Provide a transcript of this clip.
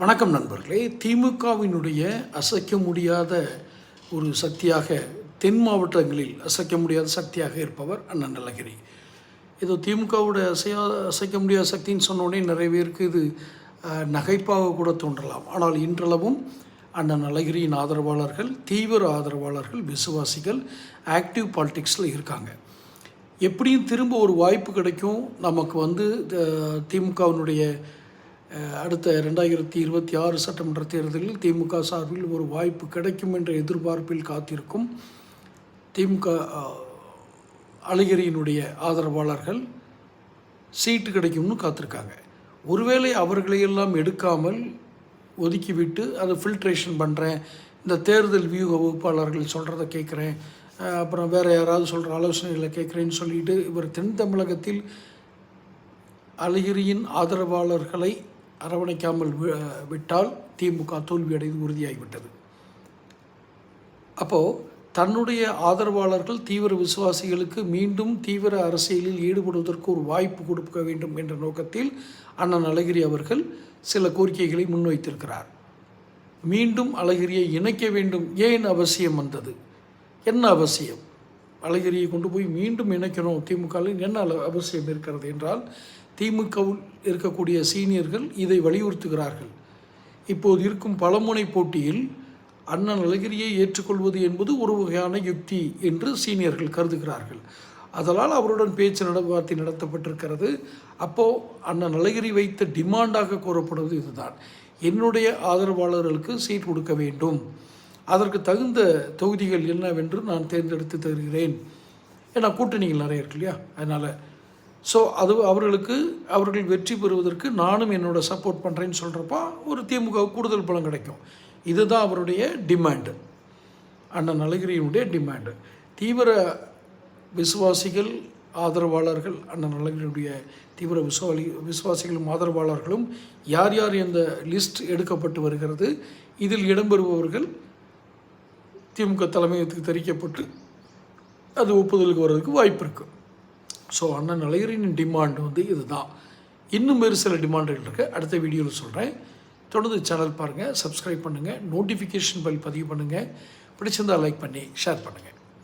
வணக்கம் நண்பர்களே. திமுகவினுடைய அசைக்க முடியாத ஒரு சக்தியாக தென் மாவட்டங்களில் அசைக்க முடியாத சக்தியாக இருப்பவர் அண்ணன் நலகிரி ஏதோ திமுகவோட அசையா அசைக்க முடியாத சக்தின்னு சொன்னோடனே நிறைய பேருக்கு இது நகைப்பாக கூட தோன்றலாம். ஆனால் இன்றளவும் அண்ணன் நலகிரியின் ஆதரவாளர்கள் தீவிர ஆதரவாளர்கள் விசுவாசிகள் ஆக்டிவ் பாலிடிக்ஸில் இருக்காங்க. எப்படியும் திரும்ப ஒரு வாய்ப்பு கிடைக்கும். நமக்கு வந்து திமுகவினுடைய அடுத்த ரெண்டாயிரத்தி இருபத்தி ஆறு சட்டமன்ற தேர்தலில் திமுக சார்பில் ஒரு வாய்ப்பு கிடைக்கும் என்ற எதிர்பார்ப்பில் காத்திருக்கும் திமுக அழகிரியினுடைய ஆதரவாளர்கள் சீட்டு கிடைக்கும்னு காத்திருக்காங்க. ஒருவேளை அவர்களையெல்லாம் எடுக்காமல் ஒதுக்கிவிட்டு அதை ஃபில்ட்ரேஷன் பண்ணுறேன் இந்த தேர்தல் வியூக வகுப்பாளர்கள் சொல்கிறத கேட்குறேன் அப்புறம் வேறு யாராவது சொல்கிற ஆலோசனைகளை கேட்குறேன்னு சொல்லிட்டு இவர் தென் தமிழகத்தில் அழகிரியின் ஆதரவாளர்களை அரவணைக்காமல் வி- விட்டால் திமுக தோல்வியடைந்து உறுதியாகிவிட்டது. அப்போது தன்னுடைய ஆதரவாளர்கள் தீவிர விசுவாசிகளுக்கு மீண்டும் தீவிர அரசியலில் ஈடுபடுவதற்கு ஒரு வாய்ப்பு கொடுக்க வேண்டும் என்ற நோக்கத்தில் அண்ணன் அழகிரி அவர்கள் சில கோரிக்கைகளை முன்வைத்திருக்கிறார். மீண்டும் அழகிரியை இணைக்க வேண்டும் ஏன் அவசியம் வந்தது? என்ன அவசியம்? அழகிரியை கொண்டு போய் மீண்டும் இணைக்கணும் திமுகவில் என்ன அவசியம் இருக்கிறது என்றால் திமுகவில் இருக்கக்கூடிய சீனியர்கள் இதை வலியுறுத்துகிறார்கள். இப்போது இருக்கும் பலமுனை போட்டியில் அண்ணன் அழகிரியை ஏற்றுக்கொள்வது என்பது ஒரு வகையான யுக்தி என்று சீனியர்கள் கருதுகிறார்கள். அதனால் அவருடன் பேச்சு நடவார்த்தை நடத்தப்பட்டிருக்கிறது. அப்போது அண்ணன் அழகிரி வைத்த டிமாண்டாக கூறப்படுவது இதுதான். என்னுடைய ஆதரவாளர்களுக்கு சீட் கொடுக்க வேண்டும். அதற்கு தகுந்த தொகுதிகள் என்னவென்று நான் தேர்ந்தெடுத்து தருகிறேன். ஏன்னா கூட்டணிகள் நிறைய இருக்கு இல்லையா? அதனால் ஸோ அது அவர்களுக்கு அவர்கள் வெற்றி பெறுவதற்கு நானும் என்னோட சப்போர்ட் பண்ணுறேன்னு சொல்கிறப்ப ஒரு திமுக கூடுதல் பலம் கிடைக்கும். இதுதான் அவருடைய டிமாண்டு அண்ணன் அழகிரியினுடைய டிமாண்டு தீவிர விசுவாசிகள் ஆதரவாளர்கள் அண்ணன் அழகிரியுடைய தீவிர விசுவாலி விசுவாசிகளும் ஆதரவாளர்களும் யார் யார் இந்த லிஸ்ட் எடுக்கப்பட்டு வருகிறது இதில் இடம்பெறுபவர்கள் திமுக தலைமையகத்துக்கு தெரிவிக்கப்பட்டு அது ஒப்புதலுக்கு வர்றதுக்கு வாய்ப்பு இருக்குது ஸோ அண்ணன் அழகிரியின் டிமாண்ட் வந்து இதுதான். இன்னும் வேறு சில டிமாண்டுகள் இருக்குது அடுத்த வீடியோவில் சொல்கிறேன் தொடர்ந்து சேனல் பாருங்கள் சப்ஸ்கிரைப் பண்ணுங்கள் நோட்டிஃபிகேஷன் பெல் பதிவு பண்ணுங்கள் பிடிச்சிருந்தால் லைக் பண்ணி ஷேர் பண்ணுங்கள்